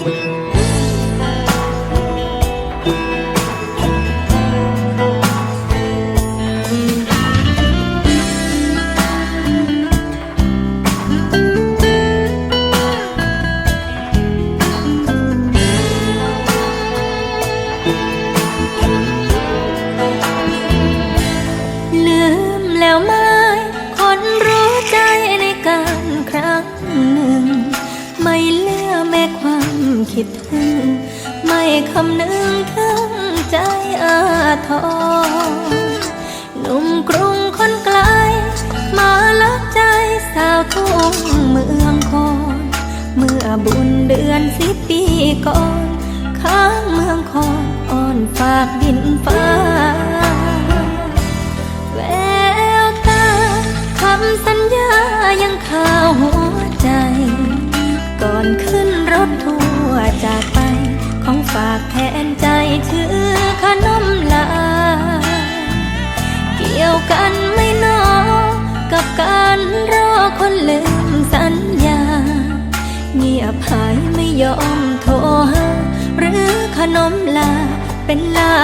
lướm lèo คิดถึง ไม่คำนึงถึงใจอาทรหนุ่มกรุงคนไกล มาลักใจสาวทุ่งเมืองคอนเมื่อบุญเดือนสิบปีก่อน ข้างเมืองคอนอ่อนฝากดินฟ้าแววตาคำสัญญายังคาหัวใจ ก่อนขึ้นรถทัวร์ ของฝากแทนใจคือขนมลา เกี่ยวกันไม่นอกับการรอคนลืมสัญญา เงียบหายไม่ยอมโทรหาหรือขนมลาเป็นลา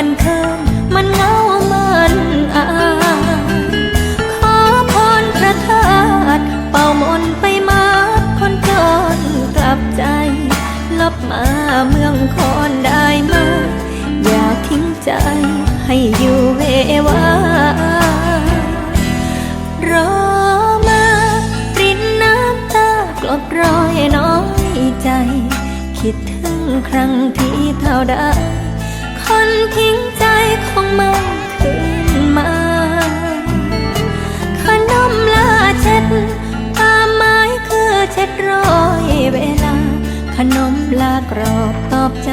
มันเคินมันเงามันอายขอพรพระธาตุเป่ามนไปมาคนจนกลับใจ ลบมาเมืองคอนได้มา อย่าทิ้งใจให้อยู่เววารอมารินน้ำตากลบรอยน้อยใจ คิดถึงครั้งที่เท่าได้ คนทิ้งใจของไม่คืนมาขนมลาเช็ดความหมายคือเช็ดรอยเวลา ขนมลากรอบตอบใจ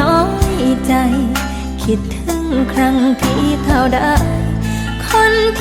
น้อยใจ คิดถึงครั้งที่เท่าได้คนที่